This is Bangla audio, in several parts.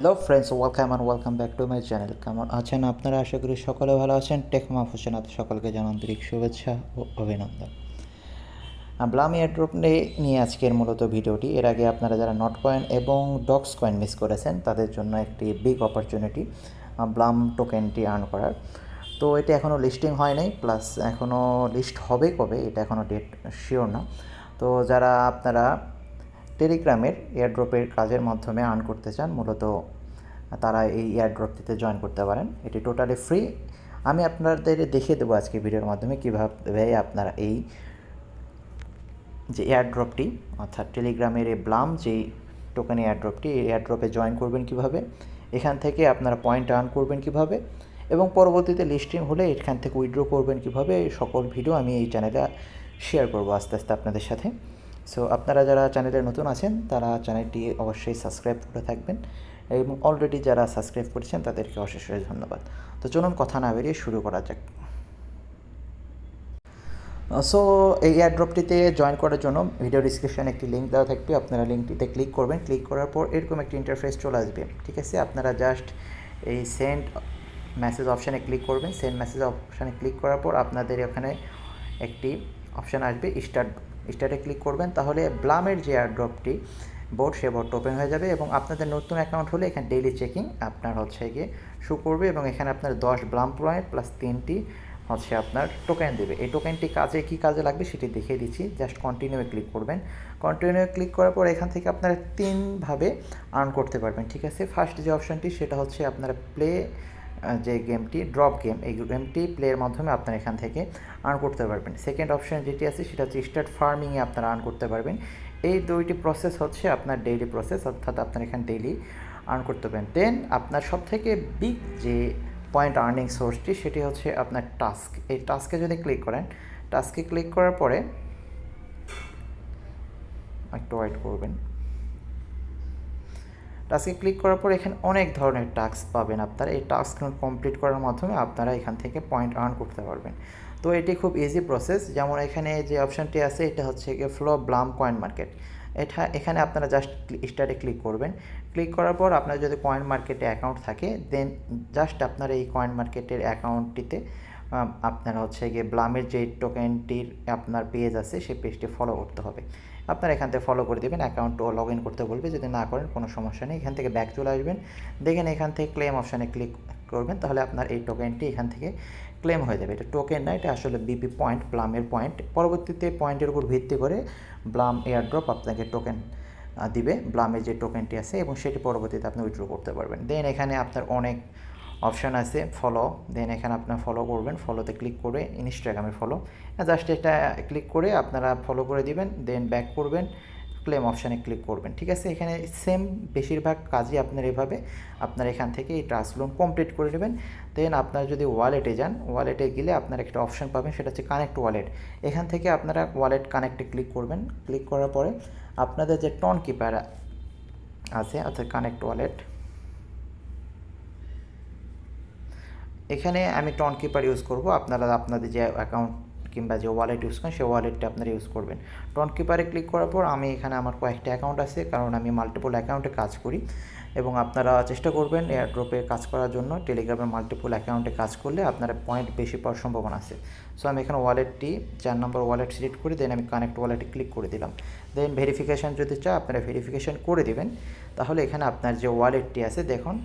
Hello friends welcome and welcome back to my channel কেমন আছেন আপনারা? আশা করি সকলে ভালো আছেন। টেক মাফ হোসেনাথ সকলকে জানান আন্তরিক শুভেচ্ছা ও অভিনন্দন। ব্লাম এয়ারড্রপ নিয়ে আজকের মূলত ভিডিওটি। এর আগে আপনারা যারা নট কয়েন এবং ডক্স কয়েন মিস করেছেন, তাদের জন্য একটি বিগ অপরচুনিটি ব্লাম টোকেনটি আর্ন করার। তো এটা এখনও লিস্টিং হয় নাই প্লাস এখনও লিস্ট হবে কবে, এটা এখনও ডেট শিওর না। তো যারা আপনারা টেলিগ্রামের এয়ারড্রপের কাজের মাধ্যমে আর্ন করতে চান, মূলত তারা এই এয়ারড্রপটিতে জয়েন করতে পারেন। এটি টোটালি ফ্রি। আমি আপনাদের দেখিয়ে দেবো আজকে ভিডিওর মাধ্যমে কীভাবে আপনারা এই যে এয়ারড্রপটি, অর্থাৎ টেলিগ্রামের এই ব্লাম, যেই টোকেন এয়ারড্রপটি, এই এয়ারড্রপে জয়েন করবেন কীভাবে, এখান থেকে আপনারা পয়েন্ট আর্ন করবেন কীভাবে এবং পরবর্তীতে লিস্টিং হলে এখান থেকে উইথড্র করবেন কীভাবে সকল ভিডিও আমি এই চ্যানেলে শেয়ার করব আস্তে আস্তে আপনাদের সাথে। সো আপনারা যারা চ্যানেলে নতুন আছেন, তারা চ্যানেলটি অবশ্যই সাবস্ক্রাইব করে থাকবেন এবং অলরেডি যারা সাবস্ক্রাইব করেছেন, তাদেরকে অশেষ অশেষ ধন্যবাদ। তো চলুন কথা না বেরিয়ে শুরু করা যাক। সো এই এয়ারড্রপটিতে জয়েন করার জন্য ভিডিও ডিসক্রিপশানে একটি লিঙ্ক দেওয়া থাকবে। আপনারা লিঙ্কটিতে ক্লিক করবেন। ক্লিক করার পর এরকম একটি ইন্টারফেস চলে আসবে। ঠিক আছে? আপনারা জাস্ট এই সেন্ড মেসেজ অপশানে ক্লিক করবেন। সেন্ড মেসেজ অপশানে ক্লিক করার পর আপনাদের এখানে একটি অপশান আসবে স্টার্ট স্টার্টে ক্লিক করবেন, তাহলে ব্লামের যে এয়ারড্রপটি বোর্ড সে বোর্ড ওপেন হয়ে যাবে এবং আপনাদের নতুন অ্যাকাউন্ট হলে এখানে ডেইলি চেকিং আপনার হচ্ছে গিয়ে শো করবে এবং এখানে আপনার দশ ব্লাম পয়েন্ট প্লাস তিনটি হচ্ছে আপনার টোকেন দেবে। এই টোকেনটি কাজে কী কাজে লাগবে সেটি দেখিয়ে দিচ্ছি। জাস্ট কন্টিনিউ ক্লিক করবেন। কন্টিনিউ ক্লিক করার পর এখান থেকে আপনারা তিনভাবে আর্ন করতে পারবেন, ঠিক আছে? ফার্স্ট যে অপশানটি সেটা হচ্ছে আপনারা প্লে যে গেমটি ড্রপ গেম এই গেমটি প্লের মাধ্যমে আপনারা এখান থেকে আর্ন করতে পারবেন। সেকেন্ড অপশান যেটি আছে, সেটা হচ্ছে স্টার্ট ফার্মিংয়ে আপনারা আর্ন করতে পারবেন। এই দুইটি প্রসেস হচ্ছে আপনার ডেইলি প্রসেস অর্থাৎ আপনার এখানে ডেইলি আর্ন করতে পারেন দেন আপনার সব থেকে বিগ যে পয়েন্ট আর্নিং সোর্সটি সেটি হচ্ছে আপনার টাস্ক এই টাস্কে যদি ক্লিক করেন টাস্কে ক্লিক করার পরে, একটু ওয়েট করবেন। টাস্কে ক্লিক করার পর এখানে অনেক ধরনের টাস্ক পাবেন আপনারা। এই টাস্ক কমপ্লিট করার মাধ্যমে আপনারা এখান থেকে পয়েন্ট আর্ন করতে পারবেন। তো এটি খুব ইজি প্রসেস যেমন এখানে যে অপশানটি আছে, এটা হচ্ছে গিয়ে ফ্লো ব্লাম কয়েন মার্কেট এটা এখানে আপনারা জাস্ট স্টার্টে ক্লিক করবেন। ক্লিক করার পর আপনার যদি কয়েন মার্কেটে অ্যাকাউন্ট থাকে দেন জাস্ট আপনার এই কয়েন মার্কেটের অ্যাকাউন্টটিতে আপনার হচ্ছে গিয়ে ব্লামের যে টোকেনটির আপনার পেজ আছে, সেই পেজটি ফলো করতে হবে। আপনার এখান থেকে ফলো করে দেবেন অ্যাকাউন্ট লগ ইন করতে বলবে, যদি না করেন কোনো সমস্যা নেই, এখান থেকে ব্যাক চলে আসবেন। দেখেন এখান থেকে ক্লেম অপশানে ক্লিক করবেন, তাহলে আপনার এই টোকেনটি এখান থেকে ক্লেম হয়ে যাবে। এটা টোকেন না, এটা আসলে বিপি পয়েন্ট ব্লামের পয়েন্ট পরবর্তীতে পয়েন্টের উপর ভিত্তি করে ব্লাম এয়ারড্রপ আপনাকে টোকেন দিবে। ব্লামের যে টোকেনটি আছে, এবং সেটি পরবর্তীতে আপনি উইথড্র করতে পারবেন। দেন এখানে আপনার অনেক অপশান আছে ফলো দেন এখানে আপনার ফলো করবেন ফলোতে ক্লিক করে ইনস্টাগ্রামে ফলো জাস্ট এটা ক্লিক করে আপনারা ফলো করে দিবেন দেন ব্যাক করবেন ক্লেম অপশানে ক্লিক করবেন, ঠিক আছে? এখানে সেম বেশিরভাগ কাজই আপনার এভাবে, আপনার এখান থেকে এই ট্রাস্ট লোন কমপ্লিট করে নেবেন। দেন আপনার যদি ওয়ালেটে যান ওয়ালেটে গেলে আপনার একটা অপশান পাবেন, সেটা হচ্ছে কানেক্ট ওয়ালেট এখান থেকে আপনারা ওয়ালেট কানেক্টে ক্লিক করবেন ক্লিক করার পরে আপনাদের যে টন কিপার আছে, অর্থাৎ কানেক্ট ওয়ালেট এখানে আমি টন কিপার ইউজ করব। আপনারা আপনাদের যে অ্যাকাউন্ট কিংবা যে ওয়ালেট ইউজ করেন, সেই ওয়ালেটটা আপনারা ইউজ করবেন। টন কিপারে ক্লিক করার পর আমি এখানে আমার কয়েকটা অ্যাকাউন্ট আছে, কারণ আমি মাল্টিপল অ্যাকাউন্টে কাজ করি। এবং আপনারা চেষ্টা করবেন এয়ারড্রপে কাজ করার জন্য। টেলিগ্রামে মাল্টিপল অ্যাকাউন্টে কাজ করলে আপনার পয়েন্ট বেশি পাওয়ার সম্ভাবনা আছে। সো আমি এখানে ওয়ালেটটি চার নম্বর ওয়ালেট সিলেক্ট করে দেন আমি কানেক্ট ওয়ালেটে ক্লিক করে দিলাম। দেন ভেরিফিকেশান যদি চায়, আপনারা ভেরিফিকেশান করে দেবেন। তাহলে এখানে আপনার যে ওয়ালেটটি আছে, দেখুন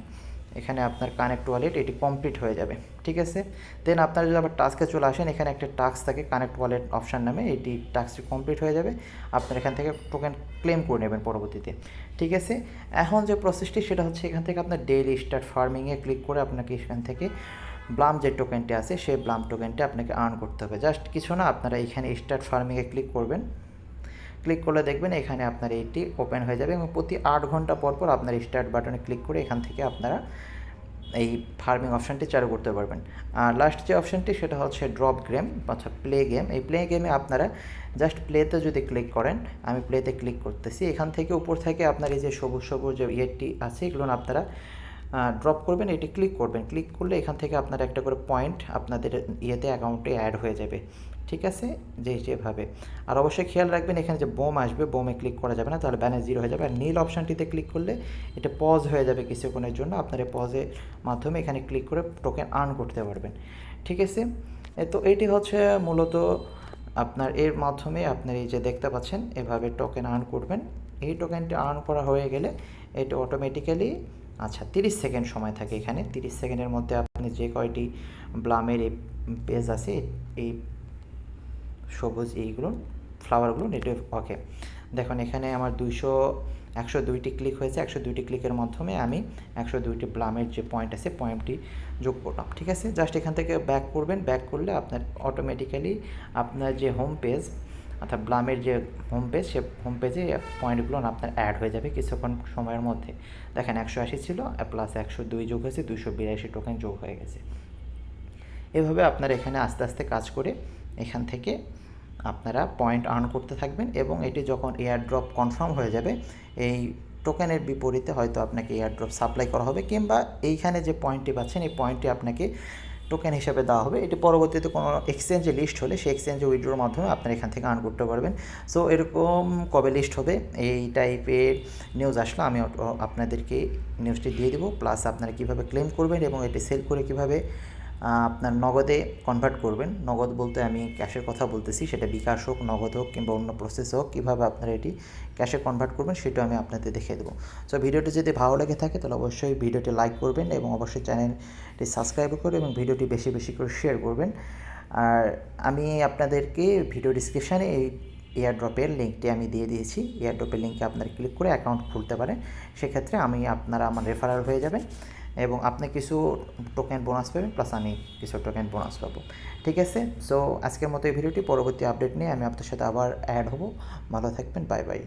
এখানে আপনার কানেক্ট ওয়ালেট এটি কমপ্লিট হয়ে যাবে, ঠিক আছে? দেন আপনারা যদি আবার টাস্কে চলে আসেন, এখানে একটা টাস্ক থাকে কানেক্ট ওয়ালেট অপশান নামে, এটি টাস্কটি কমপ্লিট হয়ে যাবে। আপনার এখান থেকে টোকেন ক্লেম করে নেবেন পরবর্তীতে, ঠিক আছে? এখন যে প্রসেসটি সেটা হচ্ছে এখান থেকে আপনার ডেইলি স্টার্ট ফার্মিংয়ে ক্লিক করে আপনাকে এখান থেকে ব্লাম যে টোকেনটি আছে, সেই ব্লাম টোকেনটি আপনাকে আর্ন করতে হবে। জাস্ট কিছু না, আপনারা এখানে স্টার্ট ফার্মিংয়ে ক্লিক করবেন। ক্লিক করলে দেখবেন এখানে আপনার এইটি ওপেন হয়ে যাবে এবং প্রতি আট ঘণ্টা পর পর আপনার স্টার্ট বাটনে ক্লিক করে এখান থেকে আপনারা এই ফার্মিং অপশানটি চালু করতে পারবেন। আর লাস্ট যে অপশানটি সেটা হচ্ছে ড্রপ গেম অর্থাৎ প্লে গেম এই প্লে গেমে আপনারা জাস্ট প্লেতে যদি ক্লিক করেন, আমি প্লেতে ক্লিক করতেছি। এখান থেকে উপর থেকে আপনার এই যে সবুজ সবুজ যে ইয়েটি আছে, এগুলো আপনারা ড্রপ করবেন, এটি ক্লিক করবেন। ক্লিক করলে এখান থেকে আপনার একটা করে পয়েন্ট আপনাদের ইয়েতে অ্যাকাউন্টে অ্যাড হয়ে যাবে। ঠিক আছে? যে যেভাবে। আর অবশ্যই খেয়াল রাখবেন, এখানে যে বোম আসবে, বোমে ক্লিক করা যাবে না, তাহলে ব্যানার জিরো হয়ে যাবে। আর নীল অপশানটিতে ক্লিক করলে এটা পজ হয়ে যাবে কিছুক্ষণের জন্য। আপনার পজের মাধ্যমে এখানে ক্লিক করে টোকেন আর্ন করতে পারবেন। ঠিক আছে? তো এটি হচ্ছে মূলত আপনার এর মাধ্যমে আপনার এই যে দেখতে পাচ্ছেন, এভাবে টোকেন আর্ন করবেন। এই টোকেনটি আর্ন করা হয়ে গেলে এটা অটোমেটিক্যালি আচ্ছা তিরিশ সেকেন্ড সময় থাকে এখানে। তিরিশ সেকেন্ডের মধ্যে আপনি যে কয়টি ব্লামের এই পেজ আছে, এই সবুজ এইগুলো ফ্লাওয়ারগুলো নেটে ওকে দেখুন, এখানে আমার দুইশো, একশো দুইটি ক্লিক হয়েছে, একশো দুইটি ক্লিকের মাধ্যমে আমি একশো দুইটি ব্লামের যে পয়েন্ট আছে পয়েন্টটি যোগ করলাম, ঠিক আছে? জাস্ট এখান থেকে ব্যাক করবেন ব্যাক করলে আপনার অটোমেটিক্যালি আপনার যে হোম পেজ অর্থাৎ ব্লামের যে হোম পেজ সে হোম পেজে পয়েন্টগুলো আপনার অ্যাড হয়ে যাবে কিছুক্ষণ সময়ের মধ্যে। দেখেন, একশো আশি ছিল প্লাস একশো দুই যোগ হয়েছে দুশো বিরাশি টোকেন যোগ হয়ে গেছে। এভাবে আপনার এখানে আস্তে আস্তে কাজ করে এখান থেকে আপনারা পয়েন্ট আর্ন করতে থাকবেন এবং এটি যখন এয়ার ড্রপ কনফার্ম হয়ে যাবে, এই টোকেনের বিপরীতে হয়তো আপনাকে এয়ার ড্রপ সাপ্লাই করা হবে কিংবা এইখানে যে পয়েন্টটি পাচ্ছেন, এই পয়েন্টটি আপনাকে টোকেন হিসেবে দেওয়া হবে। এটি পরবর্তীতে কোনো এক্সচেঞ্জে লিস্ট হলে সেই এক্সচেঞ্জে উইড্রোর মাধ্যমে আপনারা এখান থেকে আর্ন করতে পারবেন। সো এরকম কবে লিস্ট হবে, এই টাইপের নিউজ আসলে আমি আপনাদেরকে নিউজটি দিয়ে দেবো প্লাস আপনারা কীভাবে ক্লেম করবেন এবং এটি সেল করে কীভাবে আপনার নগদে কনভার্ট করবেন। নগদ বলতে আমি ক্যাশের কথা বলতেছি, সেটা বিকাশ হোক, নগদ হোক কিংবা অন্য প্রসেস হোক, কীভাবে আপনারা এটি ক্যাশে কনভার্ট করবেন সেটা আমি আপনাদের দেখিয়ে দেবো। সো ভিডিওটি যদি ভালো লেগে থাকে, তাহলে অবশ্যই ভিডিওটি লাইক করবেন এবং অবশ্যই চ্যানেলটি সাবস্ক্রাইব করে এবং ভিডিওটি বেশি বেশি করে শেয়ার করবেন। আর আমি আপনাদেরকে ভিডিও ডিসক্রিপশানে এই এয়ারড্রপের লিঙ্কটি আমি দিয়ে দিয়েছি। এয়ারড্রপের লিঙ্কে আপনারা ক্লিক করে অ্যাকাউন্ট খুলতে পারেন। সেক্ষেত্রে আমি আপনারা আমার রেফারাল হয়ে যাবেন। এবং আপনি কিছু টোকেন বোনাস পাবেন প্লাস আমি কিছু টোকেন বোনাস পাবো। ঠিক আছে? সো আজকের মতো এই ভিডিওটি, পরবর্তী আপডেট নিয়ে আমি আপনার সাথে আবার অ্যাড হব। ভালো থাকবেন বাই বাই